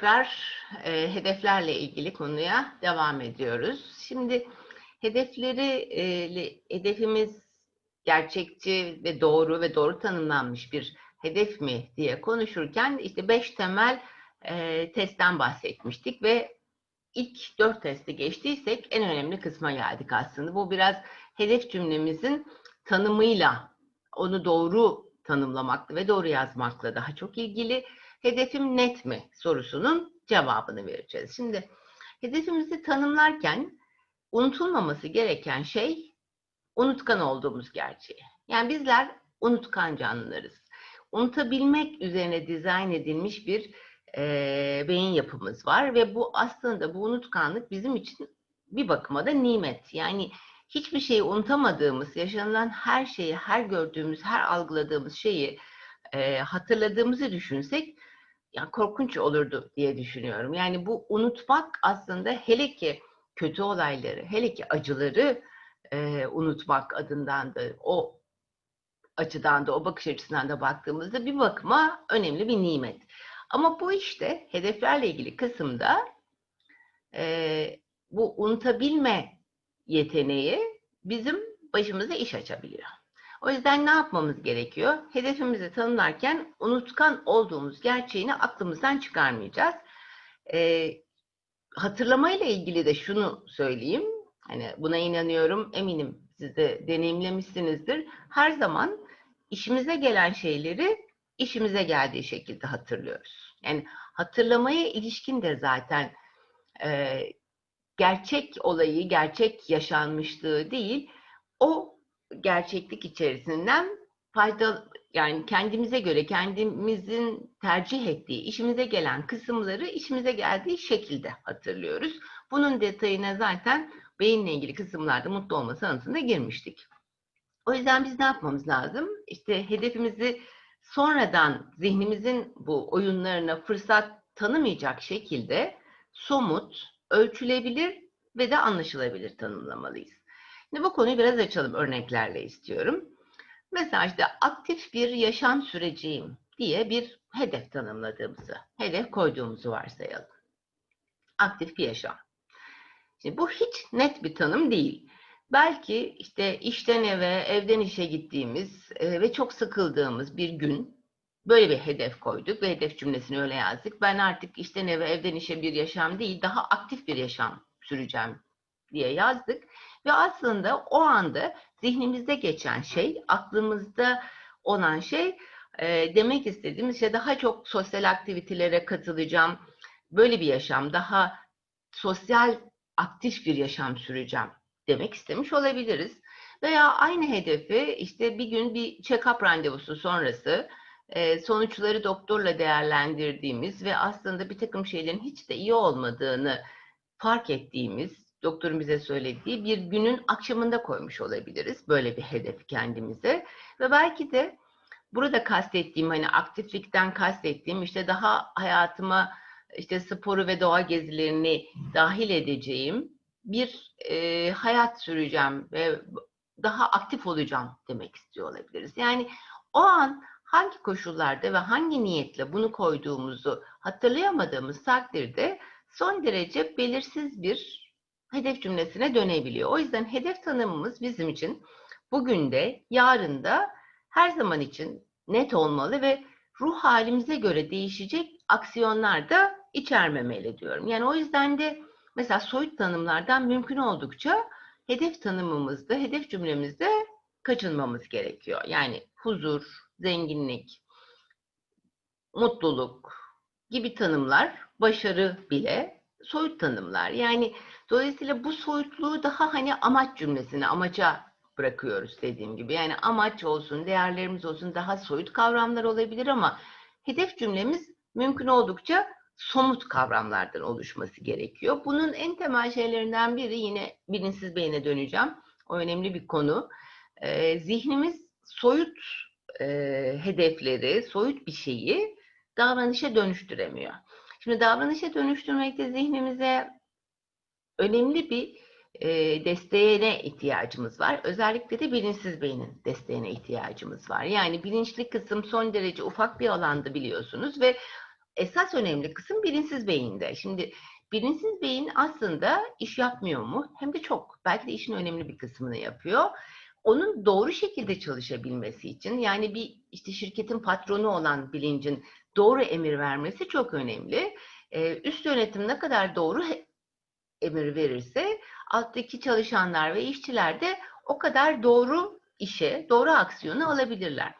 tekrar e, hedeflerle ilgili konuya devam ediyoruz. Şimdi hedefleri, e, hedefimiz gerçekçi ve doğru ve doğru tanımlanmış bir hedef mi diye konuşurken işte beş temel e, testten bahsetmiştik ve ilk dört testi geçtiysek en önemli kısma geldik aslında. Bu biraz hedef cümlemizin tanımıyla onu doğru tanımlamakla ve doğru yazmakla daha çok ilgili. Hedefim net mi sorusunun cevabını vereceğiz. Şimdi hedefimizi tanımlarken unutulmaması gereken şey unutkan olduğumuz gerçeği. Yani bizler unutkan canlılarız. Unutabilmek üzerine dizayn edilmiş bir e, beyin yapımız var ve bu aslında bu unutkanlık bizim için bir bakıma da nimet. Yani hiçbir şeyi unutamadığımız, yaşanılan her şeyi, her gördüğümüz, her algıladığımız şeyi e, hatırladığımızı düşünsek yani korkunç olurdu diye düşünüyorum. Yani bu unutmak aslında hele ki kötü olayları, hele ki acıları e, unutmak adından da o açıdan da o bakış açısından da baktığımızda bir bakıma önemli bir nimet. Ama bu işte hedeflerle ilgili kısımda e, bu unutabilme yeteneği bizim başımıza iş açabiliyor. O yüzden ne yapmamız gerekiyor? Hedefimizi tanımlarken unutkan olduğumuz gerçeğini aklımızdan çıkarmayacağız. E, hatırlamayla ilgili de şunu söyleyeyim. Hani buna inanıyorum, eminim siz de deneyimlemişsinizdir. Her zaman işimize gelen şeyleri işimize geldiği şekilde hatırlıyoruz. Yani hatırlamaya ilişkin de zaten e, gerçek olayı, gerçek yaşanmışlığı değil, o gerçeklik içerisinden fayda yani kendimize göre kendimizin tercih ettiği, işimize gelen kısımları işimize geldiği şekilde hatırlıyoruz. Bunun detayına zaten beyinle ilgili kısımlarda mutlu olma sanatında girmiştik. O yüzden biz ne yapmamız lazım? İşte hedefimizi sonradan zihnimizin bu oyunlarına fırsat tanımayacak şekilde somut, ölçülebilir ve de anlaşılabilir tanımlamalıyız. Şimdi bu konuyu biraz açalım örneklerle istiyorum. Mesela işte aktif bir yaşam süreciyim diye bir hedef tanımladığımızı, hedef koyduğumuzu varsayalım. Aktif bir yaşam. Şimdi bu hiç net bir tanım değil. Belki işte işten eve, evden işe gittiğimiz e, ve çok sıkıldığımız bir gün böyle bir hedef koyduk ve hedef cümlesini öyle yazdık. Ben artık işten eve, evden işe bir yaşam değil, daha aktif bir yaşam süreceğim diye yazdık. Ve aslında o anda zihnimizde geçen şey, aklımızda olan şey e, demek istediğimiz şey daha çok sosyal aktivitelere katılacağım. Böyle bir yaşam, daha sosyal aktif bir yaşam süreceğim demek istemiş olabiliriz. Veya aynı hedefi işte bir gün bir check-up randevusu sonrası e, sonuçları doktorla değerlendirdiğimiz ve aslında bir takım şeylerin hiç de iyi olmadığını fark ettiğimiz, doktorun bize söylediği bir günün akşamında koymuş olabiliriz böyle bir hedef kendimize. Ve belki de burada kastettiğim hani aktiflikten kastettiğim işte daha hayatıma işte sporu ve doğa gezilerini dahil edeceğim bir e, hayat süreceğim ve daha aktif olacağım demek istiyor olabiliriz. Yani o an hangi koşullarda ve hangi niyetle bunu koyduğumuzu hatırlayamadığımız takdirde son derece belirsiz bir hedef cümlesine dönebiliyor. O yüzden hedef tanımımız bizim için bugün de yarın da her zaman için net olmalı ve ruh halimize göre değişecek aksiyonlar da içermemeli diyorum. Yani o yüzden de mesela soyut tanımlardan mümkün oldukça hedef tanımımızda, hedef cümlemizde kaçınmamız gerekiyor. Yani huzur, zenginlik, mutluluk gibi tanımlar, başarı bile soyut tanımlar. Yani dolayısıyla bu soyutluğu daha hani amaç cümlesine, amaca bırakıyoruz dediğim gibi. Yani amaç olsun, değerlerimiz olsun daha soyut kavramlar olabilir ama hedef cümlemiz mümkün oldukça somut kavramlardan oluşması gerekiyor. Bunun en temel şeylerinden biri yine bilinçsiz beyine döneceğim. O önemli bir konu. Ee, zihnimiz soyut e, hedefleri, soyut bir şeyi davranışa dönüştüremiyor. Şimdi davranışa dönüştürmekte zihnimize önemli bir e, desteğine ihtiyacımız var. Özellikle de bilinçsiz beynin desteğine ihtiyacımız var. Yani bilinçli kısım son derece ufak bir alanda biliyorsunuz ve esas önemli kısım bilinçsiz beyinde. Şimdi bilinçsiz beyin aslında iş yapmıyor mu? Hem de çok. Belki de işin önemli bir kısmını yapıyor. Onun doğru şekilde çalışabilmesi için yani bir işte şirketin patronu olan bilincin doğru emir vermesi çok önemli. Ee, üst yönetim ne kadar doğru emir verirse alttaki çalışanlar ve işçiler de o kadar doğru işe, doğru aksiyonu alabilirler.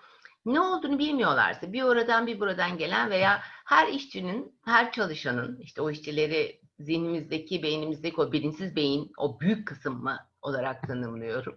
Ne olduğunu bilmiyorlarsa bir oradan bir buradan gelen veya her işçinin, her çalışanın işte o işçileri zihnimizdeki, beynimizdeki o bilinçsiz beyin, o büyük kısım mı olarak tanımlıyorum.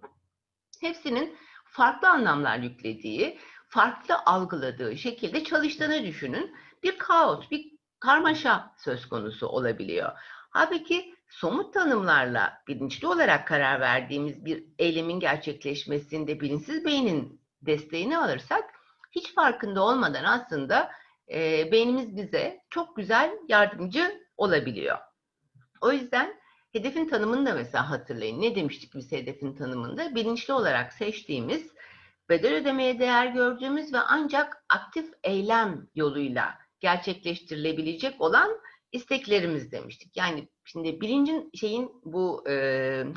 Hepsinin farklı anlamlar yüklediği, farklı algıladığı şekilde çalıştığını düşünün. Bir kaos, bir karmaşa söz konusu olabiliyor. Halbuki somut tanımlarla bilinçli olarak karar verdiğimiz bir eylemin gerçekleşmesinde bilinçsiz beynin desteğini alırsak hiç farkında olmadan aslında e, beynimiz bize çok güzel yardımcı olabiliyor. O yüzden hedefin tanımını da mesela hatırlayın. Ne demiştik biz hedefin tanımında? Bilinçli olarak seçtiğimiz, bedel ödemeye değer gördüğümüz ve ancak aktif eylem yoluyla gerçekleştirilebilecek olan isteklerimiz demiştik. Yani şimdi bilincin şeyin bu e,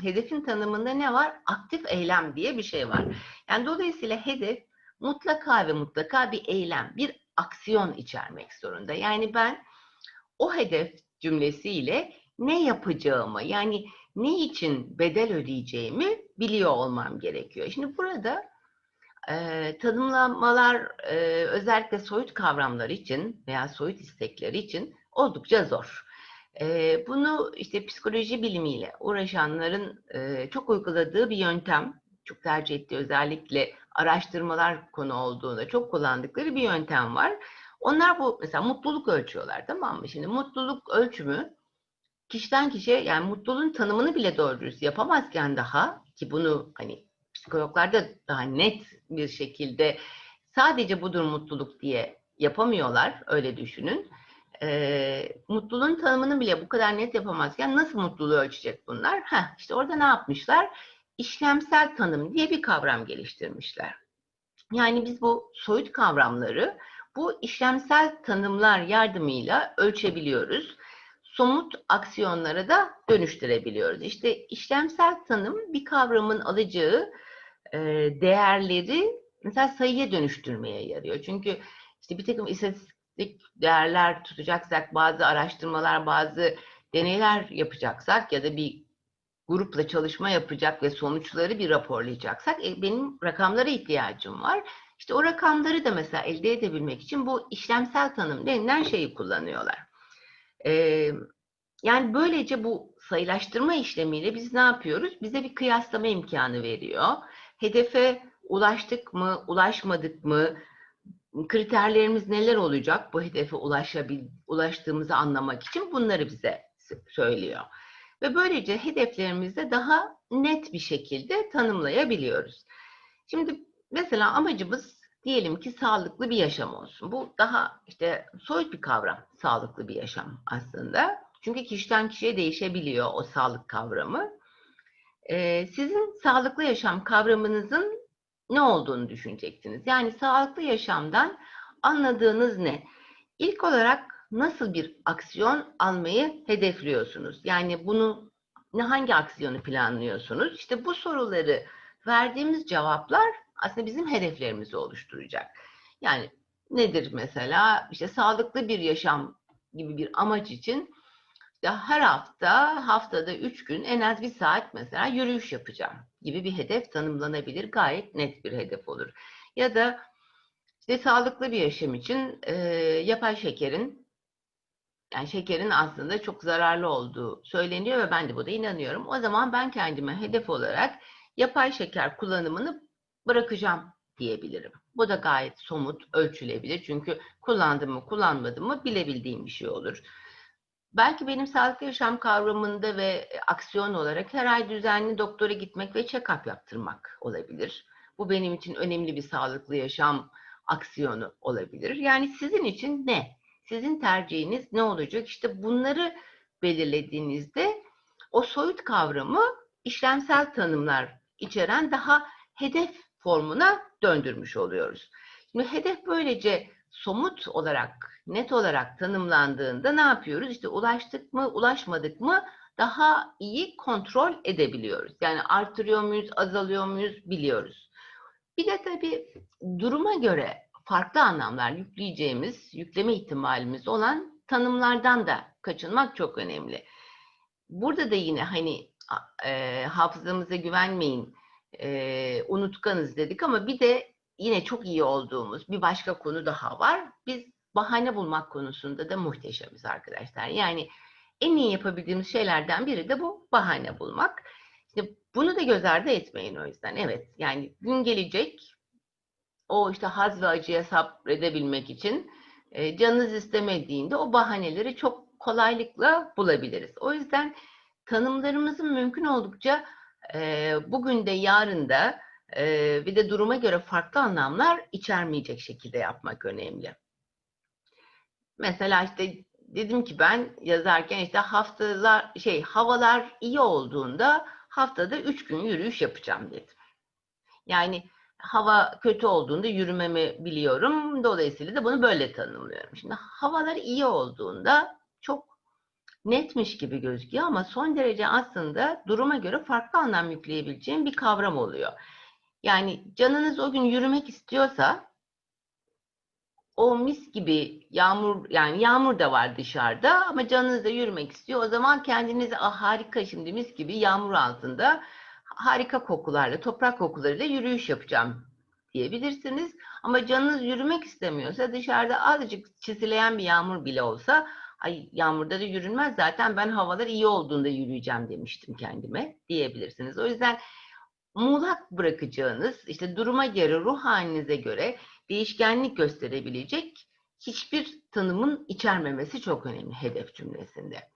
hedefin tanımında ne var? Aktif eylem diye bir şey var. Yani dolayısıyla hedef mutlaka ve mutlaka bir eylem, bir aksiyon içermek zorunda. Yani ben o hedef cümlesiyle ne yapacağımı yani ne için bedel ödeyeceğimi biliyor olmam gerekiyor. Şimdi burada e, tanımlamalar e, özellikle soyut kavramlar için veya soyut istekleri için oldukça zor. Bunu işte psikoloji bilimiyle uğraşanların çok uyguladığı bir yöntem, çok tercih ettiği özellikle araştırmalar konu olduğunda çok kullandıkları bir yöntem var. Onlar bu mesela mutluluk ölçüyorlar tamam mı? Şimdi mutluluk ölçümü kişiden kişiye yani mutluluğun tanımını bile doğru dürüst yapamazken daha ki bunu hani psikologlar da daha net bir şekilde sadece budur mutluluk diye yapamıyorlar öyle düşünün. Ee, mutluluğun tanımını bile bu kadar net yapamazken nasıl mutluluğu ölçecek bunlar? Heh, işte orada ne yapmışlar? İşlemsel tanım diye bir kavram geliştirmişler. Yani biz bu soyut kavramları bu işlemsel tanımlar yardımıyla ölçebiliyoruz. Somut aksiyonlara da dönüştürebiliyoruz. İşte işlemsel tanım bir kavramın alacağı e, değerleri mesela sayıya dönüştürmeye yarıyor. Çünkü işte bir takım istatistik değerler tutacaksak, bazı araştırmalar, bazı deneyler yapacaksak ya da bir grupla çalışma yapacak ve sonuçları bir raporlayacaksak e, benim rakamlara ihtiyacım var. İşte o rakamları da mesela elde edebilmek için bu işlemsel tanım denilen şeyi kullanıyorlar. Ee, yani böylece bu sayılaştırma işlemiyle biz ne yapıyoruz? Bize bir kıyaslama imkanı veriyor. Hedefe ulaştık mı, ulaşmadık mı? Kriterlerimiz neler olacak bu hedefe ulaşabil, ulaştığımızı anlamak için bunları bize söylüyor. Ve böylece hedeflerimizi daha net bir şekilde tanımlayabiliyoruz. Şimdi mesela amacımız diyelim ki sağlıklı bir yaşam olsun. Bu daha işte soyut bir kavram, sağlıklı bir yaşam aslında. Çünkü kişiden kişiye değişebiliyor o sağlık kavramı. Ee, sizin sağlıklı yaşam kavramınızın ne olduğunu düşüneceksiniz. Yani sağlıklı yaşamdan anladığınız ne? İlk olarak nasıl bir aksiyon almayı hedefliyorsunuz? Yani bunu hangi aksiyonu planlıyorsunuz? İşte bu soruları verdiğimiz cevaplar aslında bizim hedeflerimizi oluşturacak. Yani nedir mesela? İşte sağlıklı bir yaşam gibi bir amaç için işte her hafta, haftada üç gün en az bir saat mesela yürüyüş yapacağım gibi bir hedef tanımlanabilir. Gayet net bir hedef olur. Ya da işte sağlıklı bir yaşam için e, yapay şekerin yani şekerin aslında çok zararlı olduğu söyleniyor ve ben de buna inanıyorum. O zaman ben kendime hedef olarak yapay şeker kullanımını bırakacağım diyebilirim. Bu da gayet somut, ölçülebilir. Çünkü kullandım mı, kullanmadım mı bilebildiğim bir şey olur. Belki benim sağlıklı yaşam kavramında ve aksiyon olarak her ay düzenli doktora gitmek ve check-up yaptırmak olabilir. Bu benim için önemli bir sağlıklı yaşam aksiyonu olabilir. Yani sizin için ne? Sizin tercihiniz ne olacak? İşte bunları belirlediğinizde o soyut kavramı işlemsel tanımlar içeren daha hedef formuna döndürmüş oluyoruz. Şimdi hedef böylece somut olarak, net olarak tanımlandığında ne yapıyoruz? İşte ulaştık mı, ulaşmadık mı daha iyi kontrol edebiliyoruz. Yani artırıyor muyuz, azalıyor muyuz biliyoruz. Bir de tabii duruma göre farklı anlamlar yükleyeceğimiz, yükleme ihtimalimiz olan tanımlardan da kaçınmak çok önemli. Burada da yine hani e, hafızamıza güvenmeyin, e, unutkanız dedik ama bir de yine çok iyi olduğumuz bir başka konu daha var. Biz bahane bulmak konusunda da muhteşemiz arkadaşlar. Yani en iyi yapabildiğimiz şeylerden biri de bu bahane bulmak. İşte bunu da göz ardı etmeyin o yüzden. Evet yani gün gelecek o işte haz ve acıya sabredebilmek için e, canınız istemediğinde o bahaneleri çok kolaylıkla bulabiliriz. O yüzden tanımlarımızın mümkün oldukça e, bugün de yarın da e, bir de duruma göre farklı anlamlar içermeyecek şekilde yapmak önemli. Mesela işte dedim ki ben yazarken işte haftalar şey havalar iyi olduğunda haftada üç gün yürüyüş yapacağım dedim. Yani hava kötü olduğunda yürümemi biliyorum. Dolayısıyla da bunu böyle tanımlıyorum. Şimdi havalar iyi olduğunda çok netmiş gibi gözüküyor ama son derece aslında duruma göre farklı anlam yükleyebileceğim bir kavram oluyor. Yani canınız o gün yürümek istiyorsa o mis gibi yağmur yani yağmur da var dışarıda ama canınız da yürümek istiyor. O zaman kendinizi ah harika şimdi mis gibi yağmur altında harika kokularla, toprak kokularıyla yürüyüş yapacağım diyebilirsiniz. Ama canınız yürümek istemiyorsa dışarıda azıcık çisileyen bir yağmur bile olsa ay yağmurda da yürünmez zaten ben havalar iyi olduğunda yürüyeceğim demiştim kendime diyebilirsiniz. O yüzden muğlak bırakacağınız işte duruma göre ruh halinize göre değişkenlik gösterebilecek hiçbir tanımın içermemesi çok önemli hedef cümlesinde.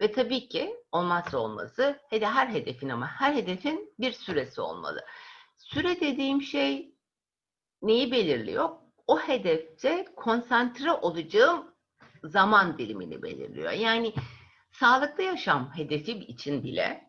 Ve tabii ki olmazsa olmazı her hedefin ama her hedefin bir süresi olmalı. Süre dediğim şey neyi belirliyor? O hedefte konsantre olacağım zaman dilimini belirliyor. Yani sağlıklı yaşam hedefi için bile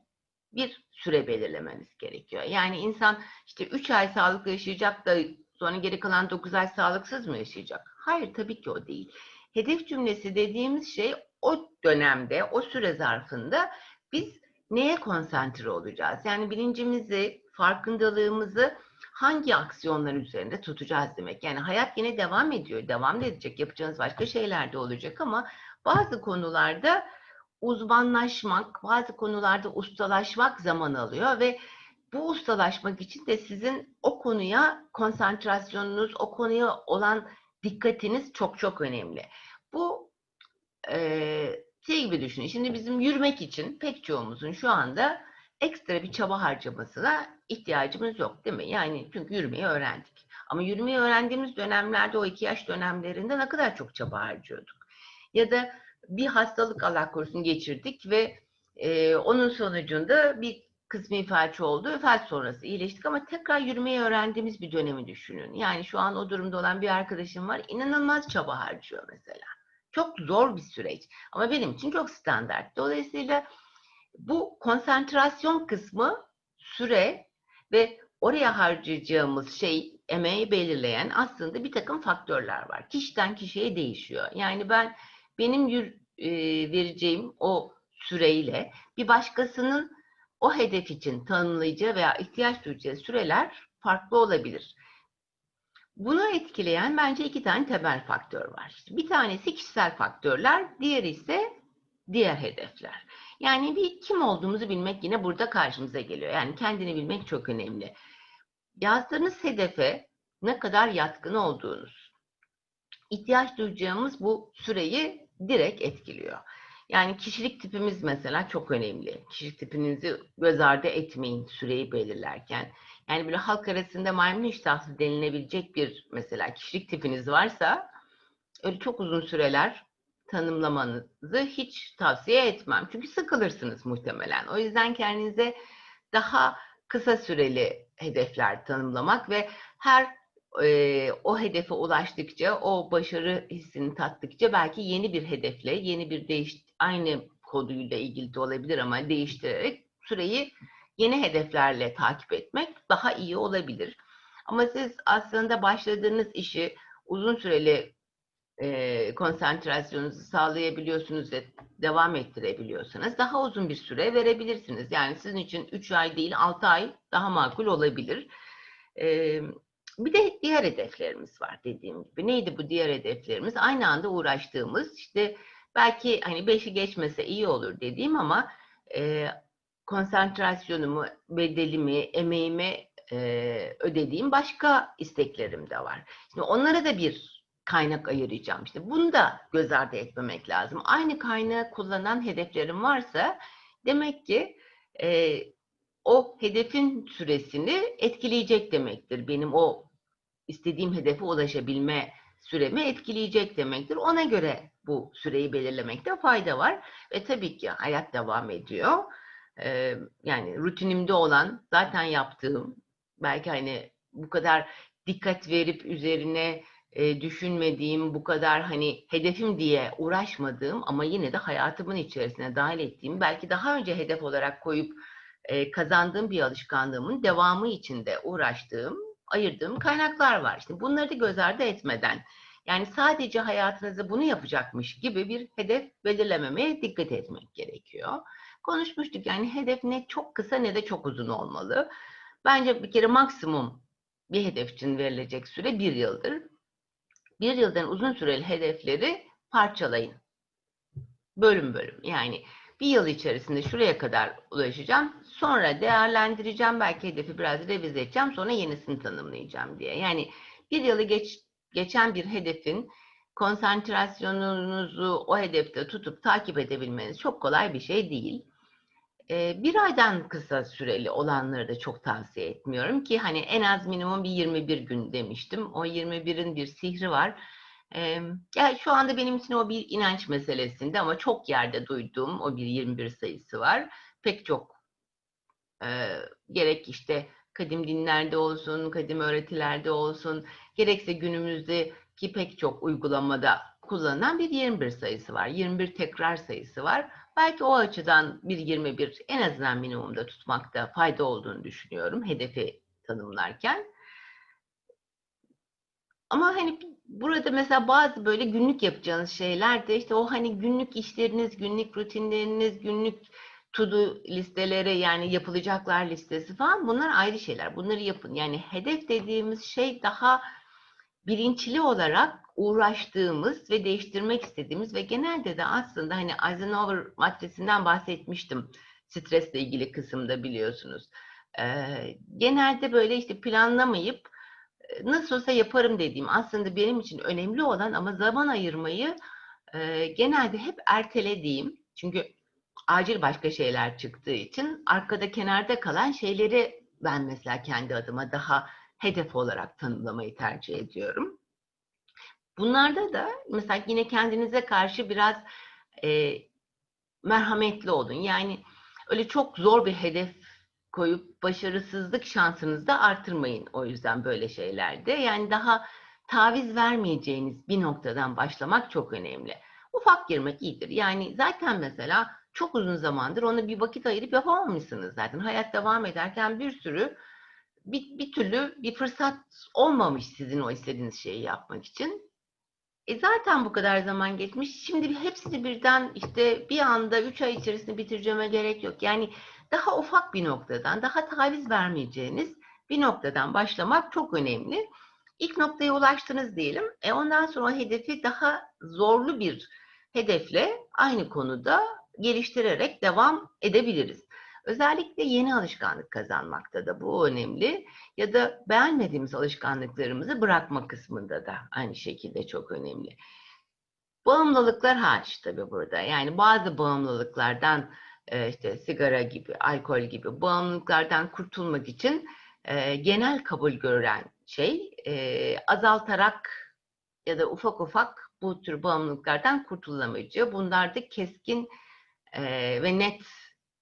bir süre belirlememiz gerekiyor. Yani insan işte 3 ay sağlıklı yaşayacak da sonra geri kalan 9 ay sağlıksız mı yaşayacak? Hayır tabii ki o değil. Hedef cümlesi dediğimiz şey o dönemde, o süre zarfında biz neye konsantre olacağız? Yani bilincimizi, farkındalığımızı hangi aksiyonlar üzerinde tutacağız demek. Yani hayat yine devam ediyor, devam edecek. Yapacağınız başka şeyler de olacak ama bazı konularda uzmanlaşmak, bazı konularda ustalaşmak zaman alıyor ve bu ustalaşmak için de sizin o konuya konsantrasyonunuz, o konuya olan dikkatiniz çok çok önemli. Bu e, şey gibi düşünün. Şimdi bizim yürümek için pek çoğumuzun şu anda ekstra bir çaba harcamasına ihtiyacımız yok değil mi? Yani çünkü yürümeyi öğrendik. Ama yürümeyi öğrendiğimiz dönemlerde o iki yaş dönemlerinde ne kadar çok çaba harcıyorduk. Ya da bir hastalık Allah korusun geçirdik ve e, onun sonucunda bir kısmi felç oldu. Felç sonrası iyileştik ama tekrar yürümeyi öğrendiğimiz bir dönemi düşünün. Yani şu an o durumda olan bir arkadaşım var. inanılmaz çaba harcıyor mesela. Çok zor bir süreç. Ama benim için çok standart. Dolayısıyla bu konsantrasyon kısmı süre ve oraya harcayacağımız şey emeği belirleyen aslında bir takım faktörler var. Kişiden kişiye değişiyor. Yani ben benim yür, e, vereceğim o süreyle bir başkasının o hedef için tanımlayacağı veya ihtiyaç duyacağı süreler farklı olabilir. Bunu etkileyen bence iki tane temel faktör var. Bir tanesi kişisel faktörler, diğeri ise diğer hedefler. Yani bir kim olduğumuzu bilmek yine burada karşımıza geliyor. Yani kendini bilmek çok önemli. Yazdığınız hedefe ne kadar yatkın olduğunuz, ihtiyaç duyacağımız bu süreyi direkt etkiliyor. Yani kişilik tipimiz mesela çok önemli. Kişilik tipinizi göz ardı etmeyin süreyi belirlerken. Yani böyle halk arasında maymun iştahlı denilebilecek bir mesela kişilik tipiniz varsa öyle çok uzun süreler tanımlamanızı hiç tavsiye etmem. Çünkü sıkılırsınız muhtemelen. O yüzden kendinize daha kısa süreli hedefler tanımlamak ve her e, o hedefe ulaştıkça, o başarı hissini tattıkça belki yeni bir hedefle, yeni bir değiş aynı koduyla ilgili de olabilir ama değiştirerek süreyi yeni hedeflerle takip etmek daha iyi olabilir. Ama siz aslında başladığınız işi uzun süreli e, konsantrasyonunuzu sağlayabiliyorsunuz ve devam ettirebiliyorsanız daha uzun bir süre verebilirsiniz. Yani sizin için 3 ay değil 6 ay daha makul olabilir. E, bir de diğer hedeflerimiz var dediğim gibi. Neydi bu diğer hedeflerimiz? Aynı anda uğraştığımız işte belki hani beşi geçmese iyi olur dediğim ama e, konsantrasyonumu, bedelimi, emeğimi e, ödediğim başka isteklerim de var. Şimdi onlara da bir kaynak ayıracağım. İşte bunu da göz ardı etmemek lazım. Aynı kaynağı kullanan hedeflerim varsa demek ki e, o hedefin süresini etkileyecek demektir. Benim o istediğim hedefe ulaşabilme süremi etkileyecek demektir. Ona göre bu süreyi belirlemekte fayda var. Ve tabii ki hayat devam ediyor. Ee, yani rutinimde olan, zaten yaptığım, belki hani bu kadar dikkat verip üzerine e, düşünmediğim, bu kadar hani hedefim diye uğraşmadığım ama yine de hayatımın içerisine dahil ettiğim, belki daha önce hedef olarak koyup e, kazandığım bir alışkanlığımın devamı içinde uğraştığım, ayırdığım kaynaklar var. İşte bunları da göz ardı etmeden, yani sadece hayatınızda bunu yapacakmış gibi bir hedef belirlememeye dikkat etmek gerekiyor. Konuşmuştuk yani hedef ne çok kısa ne de çok uzun olmalı. Bence bir kere maksimum bir hedef için verilecek süre bir yıldır. Bir yıldan uzun süreli hedefleri parçalayın. Bölüm bölüm. Yani bir yıl içerisinde şuraya kadar ulaşacağım. Sonra değerlendireceğim. Belki hedefi biraz revize edeceğim. Sonra yenisini tanımlayacağım diye. Yani bir yılı geç, geçen bir hedefin konsantrasyonunuzu o hedefte tutup takip edebilmeniz çok kolay bir şey değil. Bir aydan kısa süreli olanları da çok tavsiye etmiyorum ki hani en az minimum bir 21 gün demiştim. O 21'in bir sihri var. Yani şu anda benim için o bir inanç meselesinde ama çok yerde duyduğum o bir 21 sayısı var. Pek çok e, gerek işte kadim dinlerde olsun, kadim öğretilerde olsun, gerekse günümüzdeki pek çok uygulamada kullanılan bir 21 sayısı var. 21 tekrar sayısı var. Belki o açıdan bir 21 en azından minimumda tutmakta fayda olduğunu düşünüyorum hedefi tanımlarken. Ama hani burada mesela bazı böyle günlük yapacağınız şeyler de işte o hani günlük işleriniz, günlük rutinleriniz, günlük to-do listeleri yani yapılacaklar listesi falan bunlar ayrı şeyler. Bunları yapın. Yani hedef dediğimiz şey daha bilinçli olarak uğraştığımız ve değiştirmek istediğimiz ve genelde de aslında hani Eisenhower maddesinden bahsetmiştim stresle ilgili kısımda biliyorsunuz. Ee, genelde böyle işte planlamayıp nasıl olsa yaparım dediğim aslında benim için önemli olan ama zaman ayırmayı e, genelde hep ertelediğim çünkü acil başka şeyler çıktığı için arkada kenarda kalan şeyleri ben mesela kendi adıma daha hedef olarak tanımlamayı tercih ediyorum. Bunlarda da mesela yine kendinize karşı biraz e, merhametli olun. Yani öyle çok zor bir hedef koyup başarısızlık şansınızı da artırmayın o yüzden böyle şeylerde. Yani daha taviz vermeyeceğiniz bir noktadan başlamak çok önemli. Ufak girmek iyidir. Yani zaten mesela çok uzun zamandır onu bir vakit ayırıp yapamamışsınız zaten. Hayat devam ederken bir sürü bir, bir türlü bir fırsat olmamış sizin o istediğiniz şeyi yapmak için. E zaten bu kadar zaman geçmiş. Şimdi hepsini birden işte bir anda üç ay içerisinde bitireceğime gerek yok. Yani daha ufak bir noktadan, daha taviz vermeyeceğiniz bir noktadan başlamak çok önemli. İlk noktaya ulaştınız diyelim. E ondan sonra hedefi daha zorlu bir hedefle aynı konuda geliştirerek devam edebiliriz. Özellikle yeni alışkanlık kazanmakta da bu önemli. Ya da beğenmediğimiz alışkanlıklarımızı bırakma kısmında da aynı şekilde çok önemli. Bağımlılıklar hariç tabii burada. Yani bazı bağımlılıklardan işte sigara gibi, alkol gibi bağımlılıklardan kurtulmak için genel kabul gören şey azaltarak ya da ufak ufak bu tür bağımlılıklardan kurtulamayacak. Bunlar da keskin ve net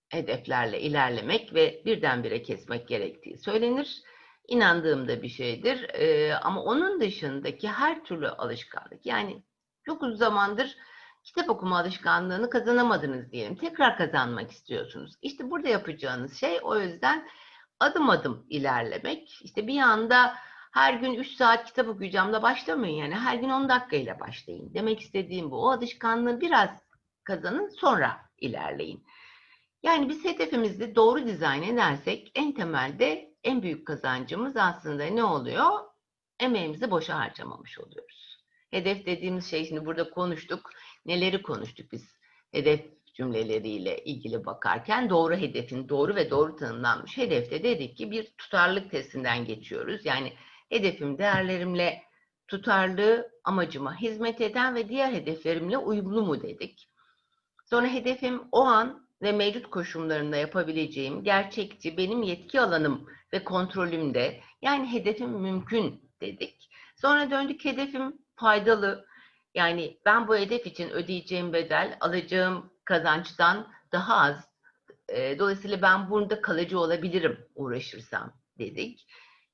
hedeflerle ilerlemek ve birdenbire kesmek gerektiği söylenir. İnandığım da bir şeydir. ama onun dışındaki her türlü alışkanlık yani çok uzun zamandır kitap okuma alışkanlığını kazanamadınız diyelim. Tekrar kazanmak istiyorsunuz. İşte burada yapacağınız şey o yüzden adım adım ilerlemek. İşte bir anda Her gün 3 saat kitap okuyacağım da başlamayın yani. Her gün 10 dakikayla başlayın. Demek istediğim bu. O alışkanlığı biraz kazanın sonra ilerleyin. Yani biz hedefimizi doğru dizayn edersek en temelde en büyük kazancımız aslında ne oluyor? Emeğimizi boşa harcamamış oluyoruz. Hedef dediğimiz şey şimdi burada konuştuk. Neleri konuştuk biz hedef cümleleriyle ilgili bakarken doğru hedefin doğru ve doğru tanımlanmış hedefte dedik ki bir tutarlılık testinden geçiyoruz. Yani hedefim değerlerimle tutarlı amacıma hizmet eden ve diğer hedeflerimle uyumlu mu dedik. Sonra hedefim o an ve mevcut koşullarında yapabileceğim gerçekçi benim yetki alanım ve kontrolümde yani hedefim mümkün dedik. Sonra döndük hedefim faydalı yani ben bu hedef için ödeyeceğim bedel alacağım kazançtan daha az. E, dolayısıyla ben burada kalıcı olabilirim uğraşırsam dedik.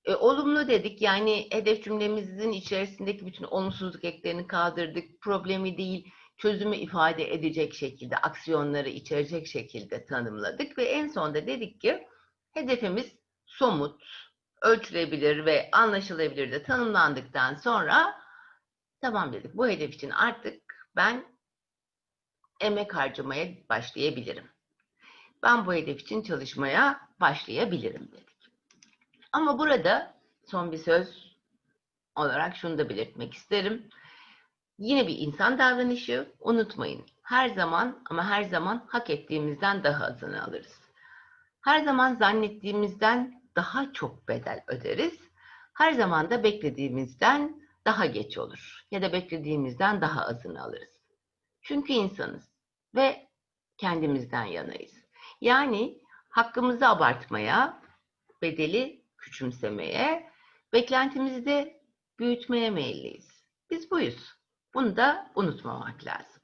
E, olumlu dedik yani hedef cümlemizin içerisindeki bütün olumsuzluk eklerini kaldırdık. Problemi değil çözümü ifade edecek şekilde, aksiyonları içerecek şekilde tanımladık ve en sonunda dedik ki hedefimiz somut, ölçülebilir ve anlaşılabilir de tanımlandıktan sonra tamam dedik bu hedef için artık ben emek harcamaya başlayabilirim. Ben bu hedef için çalışmaya başlayabilirim dedik. Ama burada son bir söz olarak şunu da belirtmek isterim. Yine bir insan davranışı unutmayın. Her zaman ama her zaman hak ettiğimizden daha azını alırız. Her zaman zannettiğimizden daha çok bedel öderiz. Her zaman da beklediğimizden daha geç olur ya da beklediğimizden daha azını alırız. Çünkü insanız ve kendimizden yanayız. Yani hakkımızı abartmaya, bedeli küçümsemeye, beklentimizi de büyütmeye meyilliyiz. Biz buyuz. Bunu da unutmamak lazım.